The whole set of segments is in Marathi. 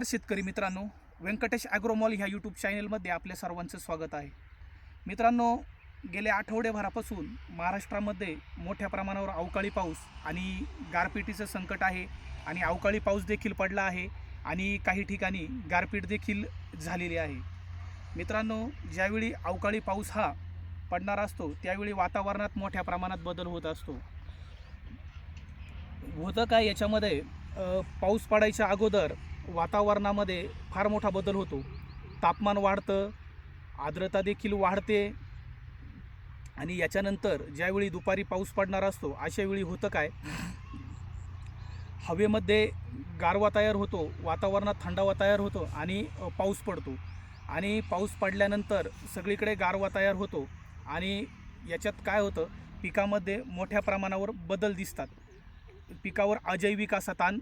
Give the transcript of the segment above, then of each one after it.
तर शेतकरी मित्रांनो व्यंकटेश ॲग्रोमॉल ह्या यूट्यूब चॅनलमध्ये आपल्या सर्वांचं स्वागत आहे. मित्रांनो गेल्या आठवडेभरापासून महाराष्ट्रामध्ये मोठ्या प्रमाणावर अवकाळी पाऊस आणि गारपिटीचं संकट आहे आणि अवकाळी पाऊस देखील पडला आहे आणि काही ठिकाणी गारपीट देखील झालेली आहे. मित्रांनो ज्यावेळी अवकाळी पाऊस हा पडणार असतो त्यावेळी वातावरणात मोठ्या प्रमाणात बदल होत असतो. होतं काय याच्यामध्ये? पाऊस पडायच्या अगोदर वातावरणामध्ये फार मोठा बदल होतो. तापमान वाढतं आर्द्रता देखील वाढते आणि याच्यानंतर ज्यावेळी दुपारी पाऊस पडणार असतो अशा वेळी होतं काय? हवेमध्ये गारवा तयार होतो वातावरणात थंडावा तयार होतो आणि पाऊस पडतो. आणि पाऊस पडल्यानंतर सगळीकडे गारवा तयार होतो आणि याच्यात काय होतं? पिकामध्ये मोठ्या प्रमाणावर बदल दिसतात. पिकावर अजैविक असा ताण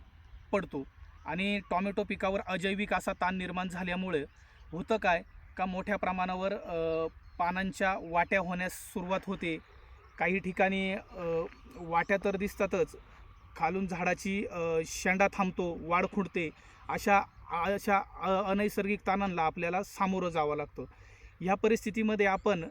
पडतो. आणि टॉमॅटो पिकावर अजैविक असा ताण निर्माण झाल्यामुळे होतं काय का मोठ्या प्रमाणावर पानांच्या वाट्या होण्यास सुरुवात होते. काही ठिकाणी वाट्या तर दिसतातच. खालून झाडाची शेंडा थांबतो वाढ खुंटते. अशा अशा अनैसर्गिक ताणांना आपल्याला सामोरं जावं लागतं. ह्या परिस्थितीमध्ये आपण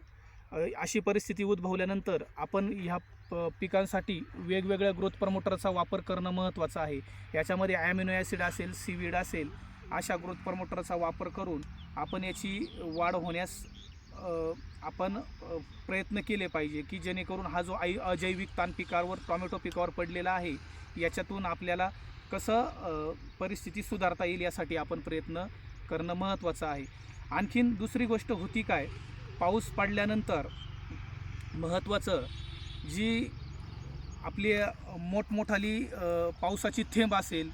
अशी परिस्थिती उद्भवल्यानंतर आपण ह्या प- पिकांसाठी वेगवेगळ्या ग्रोथ प्रमोटरचा वापर करणं महत्त्वाचं आहे. याच्यामध्ये ॲमिनो ॲसिड असेल सीवीड असेल अशा ग्रोथ प्रमोटरचा वापर करून आपण याची वाढ होण्यास आपण प्रयत्न केले पाहिजे की जेणेकरून हा जो आई अजैविक ताण पिकावर टॉमॅटो पिकावर पडलेला आहे याच्यातून आपल्याला कसं परिस्थिती सुधारता येईल यासाठी आपण प्रयत्न करणं महत्त्वाचं आहे. आणखीन दुसरी गोष्ट होती काय? पाऊस पडल्यानंतर महत्त्वाचं जी आपली मोठमोठाली पावसाची थेंब असेल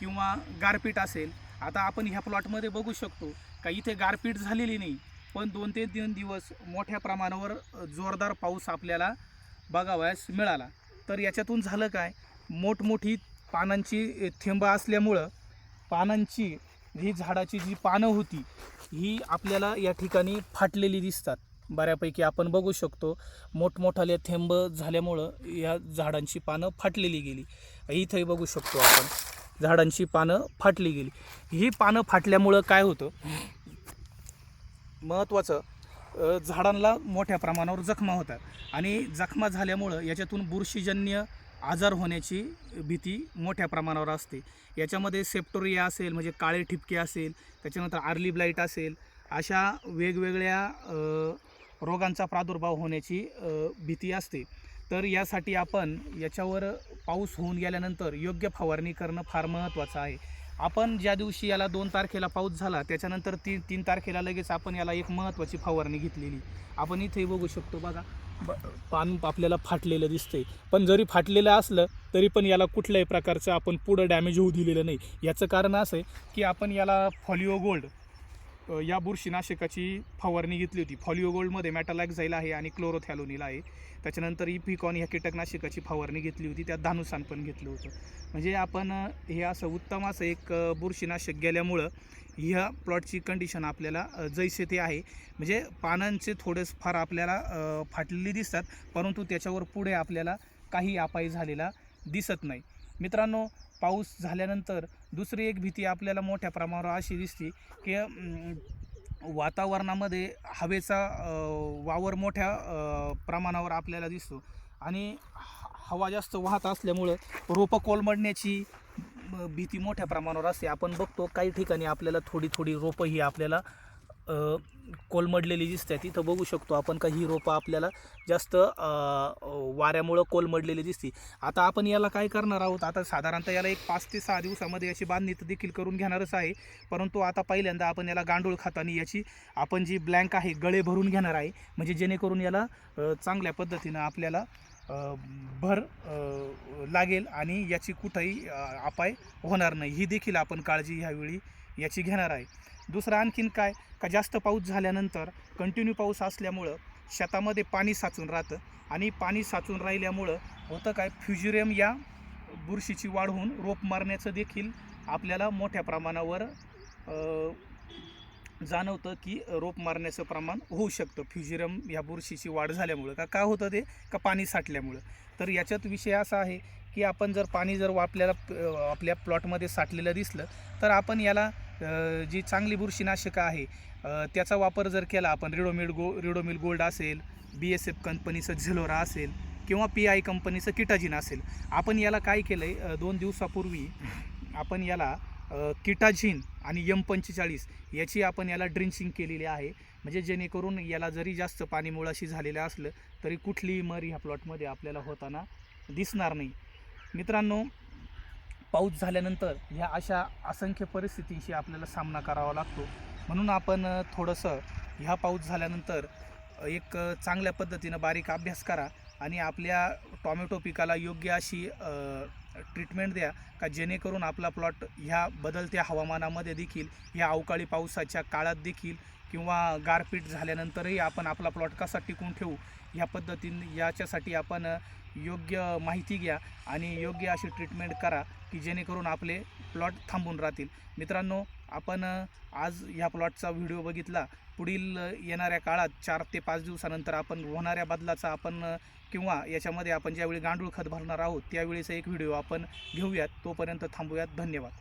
किंवा गारपीट असेल आता आपण ह्या प्लॉटमध्ये बघू शकतो का इथे गारपीट झालेली नाही पण दोन ते तीन दिवस मोठ्या प्रमाणावर जोरदार पाऊस आपल्याला बघावयास मिळाला. तर याच्यातून झालं काय? मोठमोठी पानांची अ, थेंब असल्यामुळं पानांची ही झाडाची जी पानं होती ही आपल्याला या ठिकाणी फाटलेली दिसतात. बऱ्यापैकी आपण बघू शकतो मोठमोठाले थेंब झाल्यामुळं या झाडांची पानं फाटलेली गेली. इथंही बघू शकतो आपण झाडांची पानं फाटली गेली. ही पानं फाटल्यामुळं काय होतं? महत्त्वाचं झाडांना मोठ्या प्रमाणावर जखमा होतात. आणि जखमा झाल्यामुळं याच्यातून बुरशीजन्य आजार होण्याची भीती मोठ्या प्रमाणावर असते. याच्यामध्ये सेप्टोरिया असेल म्हणजे काळे ठिपके असेल त्याच्यानंतर आर्ली ब्लाईट असेल अशा वेगवेगळ्या रोगांचा प्रादुर्भाव होण्याची भीती असते. तर यासाठी आपण याच्यावर पाऊस होऊन गेल्यानंतर योग्य फवारणी करणं फार महत्त्वाचं आहे. आपण ज्या दिवशी याला दोन तारखेला पाऊस झाला त्याच्यानंतर ती तीन तारखेला लगेच आपण याला एक महत्त्वाची फवारणी घेतलेली. आपण इथेही बघू शकतो बघा. पान आपल्याला फाटलेलं दिसतंय. पण जरी फाटलेलं असलं तरी पण याला कुठल्याही प्रकारचं आपण पुढं डॅमेज होऊ दिलेलं नाही. याचं कारण असं आहे की आपण याला फॉलिओ गोल्ड या बुरशीनाशकाची फवारणी घेतली होती. फॉलिओगोल्डमध्ये मॅटालॅक्झाईल आहे आणि क्लोरोथॅलोनिल आहे. त्याच्यानंतर इपिकॉन ह्या कीटकनाशकाची फवारणी घेतली होती. त्यात धानुसान पण घेतलं होतं. म्हणजे आपण हे असं उत्तम असं एक बुरशीनाशक गेल्यामुळं ह्या प्लॉटची कंडिशन आपल्याला जैसे ते आहे. म्हणजे पानांचे थोडेस फार आपल्याला फाटलेली दिसतात परंतु त्याच्यावर पुढे आपल्याला काही अपाय झालेला दिसत नाही. मित्रांनो पाऊस झाल्यानंतर दुसरी एक भीती आपल्याला मोठ्या प्रमाणावर अशी दिसते की वातावरणामध्ये हवेचा वावर मोठ्या प्रमाणावर आपल्याला दिसतो. आणि ह- हवा जास्त वाहत असल्यामुळं रोपं कोलमडण्याची भीती मोठ्या प्रमाणावर असते. आपण बघतो काही ठिकाणी आपल्याला थोडी थोडी रोपं ही आपल्याला कोलमडलेली दिसतात तिथं बघू शकतो आपण का ही रोपं आपल्याला जास्त वाऱ्यामुळं कोलमडलेली दिसते. आता आपण याला काय करणार आहोत? आता साधारणतः याला एक पाच ते सहा दिवसामध्ये याची बांधणी तर देखील करून घेणारच आहे. परंतु आता पहिल्यांदा आपण याला गांडूळ खातानी याची आपण जी ब्लँक आहे गळे भरून घेणार आहे. म्हणजे जेणेकरून याला चांगल्या पद्धतीनं आपल्याला भर लागेल आणि याची कुठंही अपाय होणार नाही. ही देखील आपण काळजी ह्यावेळी याची घेणार आहे. दुसरं आणखीन काय? का जास्त पाऊस झाल्यानंतर कंटिन्यू पाऊस असल्यामुळं शेतामध्ये पाणी साचून राहतं आणि पाणी साचून राहिल्यामुळं होतं काय? फ्युजिरियम या बुरशीची वाढ होऊन रोप मारण्याचं देखील आपल्याला मोठ्या प्रमाणावर जाणवतं की रोप मारण्याचं प्रमाण होऊ शकतं. फ्युजिरम ह्या बुरशीची वाढ झाल्यामुळं. का का होतं ते? का पाणी साठल्यामुळं. तर याच्यात विषय असा आहे की आपण जर पाणी जर आपल्याला आपल्या प्लॉटमध्ये साठलेलं दिसलं तर आपण याला जी चांगली बुरशीनाशकं आहे त्याचा वापर जर केला आपण रिडोमिल गो रिडोमिल गोल्ड असेल बी एस एफ कंपनीचं झिलोरा असेल किंवा पी आय कंपनीचं किटाजिन असेल आपण याला काय केलं आहे दोन दिवसापूर्वी आपण याला किटाझिन आणि यम पंचेचाळीस याची आपण याला ड्रिंचिंग केलेली आहे. म्हणजे जेणेकरून याला जरी जास्त पाणी मुळाशी झालेलं असलं तरी कुठलीही मर ह्या प्लॉटमध्ये आपल्याला होताना दिसणार नाही. मित्रांनो पाऊस झाल्यानंतर ह्या अशा असंख्य परिस्थितींशी आपल्याला सामना करावा लागतो. म्हणून आपण थोडंसं ह्या पाऊस झाल्यानंतर एक चांगल्या पद्धतीनं बारीक अभ्यास करा आणि आपल्या टॉमॅटो पिकाला योग्य अशी ट्रीटमेंट द्या का जेणेकरून आपला प्लॉट ह्या बदलत्या हवामानामध्ये देखील ह्या अवकाळी पावसाच्या काळात देखील किंवा गारपीट झाल्यानंतरही आपण आपला प्लॉट कसा टिकून ठेवू ह्या पद्धतीने याच्यासाठी आपण योग्य माहिती घ्या आणि योग्य अशी ट्रीटमेंट करा की जेणेकरून आपले प्लॉट थांबून राहतील. मित्रांनो आपण आज ह्या प्लॉटचा व्हिडिओ बघितला. पुढील येणाऱ्या काळात चार ते पाच दिवसानंतर आपण होणाऱ्या बदलाचा आपण किंवा याच्यामध्ये आपण ज्यावेळी गांडूळ खत भरणार आहोत त्यावेळीचा एक व्हिडिओ आपण घेऊयात. तोपर्यंत थांबूयात. धन्यवाद.